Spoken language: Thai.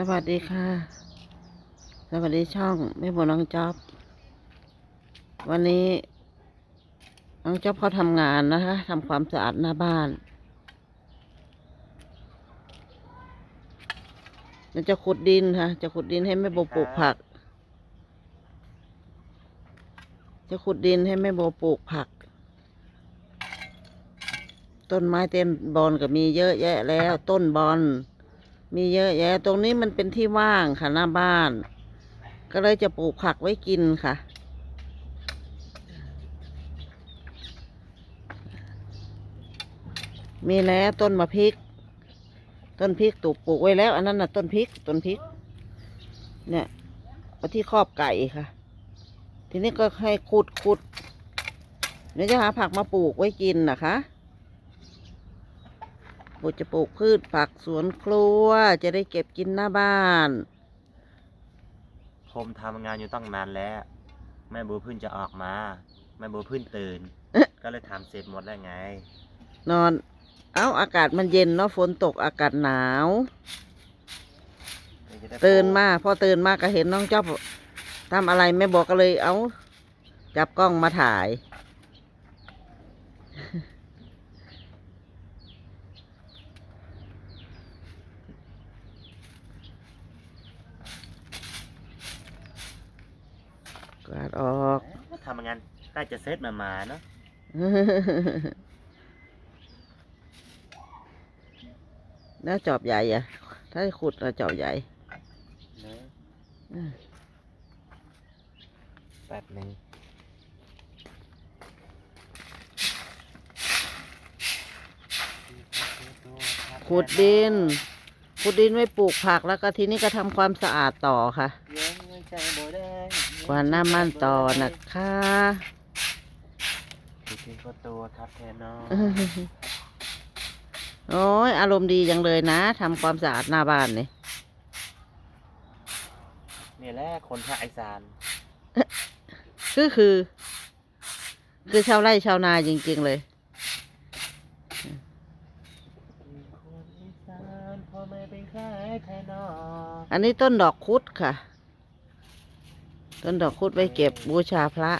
สวัสดีค่ะ สวัสดีช่องแม่บัวน้องจ๊อบ วันนี้ น้องจ๊อบเขาทำงานนะคะทำความสะอาดหน้าบ้านมันจะขุดดินค่ะ จะขุดดินให้แม่โบปลูกผัก จะขุดดินให้แม่โบปลูกผัก ต้นไม้เต็มบอนก็มีเยอะแยะแล้ว ต้นบอน มีเยอะแยะ ตรงนี้มันเป็นที่ว่างค่ะหน้าบ้าน ก็เลยจะปลูกผักไว้กินค่ะ มีแล้วต้นมะพริก ต้นพริกตูกปลูกไว้แล้ว อันนั้นน่ะต้นพริก ต้นพริก เนี่ยเอาที่ครอบไก่ค่ะ ทีนี้ก็ให้ขุดขุดเดี๋ยวจะหาผักมาปลูกไว้กินนะคะ บุจะปลูกพืชผักสวนครัว จะได้เก็บกินหน้าบ้าน ผมทำงานอยู่ตั้งนานแล้ว แม่บัวเพึ่งจะออกมา แม่บัวเพึ่งตื่นเอ๊ะก็เลยทำเสร็จหมดแล้วไง นอน เอ้า อากาศมันเย็นเนาะ ฝนตกอากาศหนาว จะได้ตื่นมาพอตื่นมาก็เห็นน้องจ๊อบทำอะไรแม่บอกก็เลยเอา จับกล้องมาถ่าย กวาดออกทำงานใกล้จะเสร็จมามาเนาะน่าจอบใหญ่อะถ้าขุดเราจอบใหญ่เนอะอืมแป๊บหนึ่งขุดดิน ขุดดินไว้ปลูกผักแล้วก็ทีนี้ก็ทำความสะอาดต่อค่ะ เยังไม่ใจบ่ได้กวาดน้ำมันต่อนะคะคิดถึงก็ตัวทับแทนเนาะโอ้ยอารมณ์ดีจังเลยนะทำความสะอาดหน้าบ้านนี่นี่แหละคนภาคอีสานคือคือ คือชาวไร่ชาวนาจริง ๆ เลยคนอีสานพ่อแม่เป็นใครแทนเนาะอันนี้ต้นดอกคุดค่ะ ต้นดอกคุดไว้เก็บบูชาพระ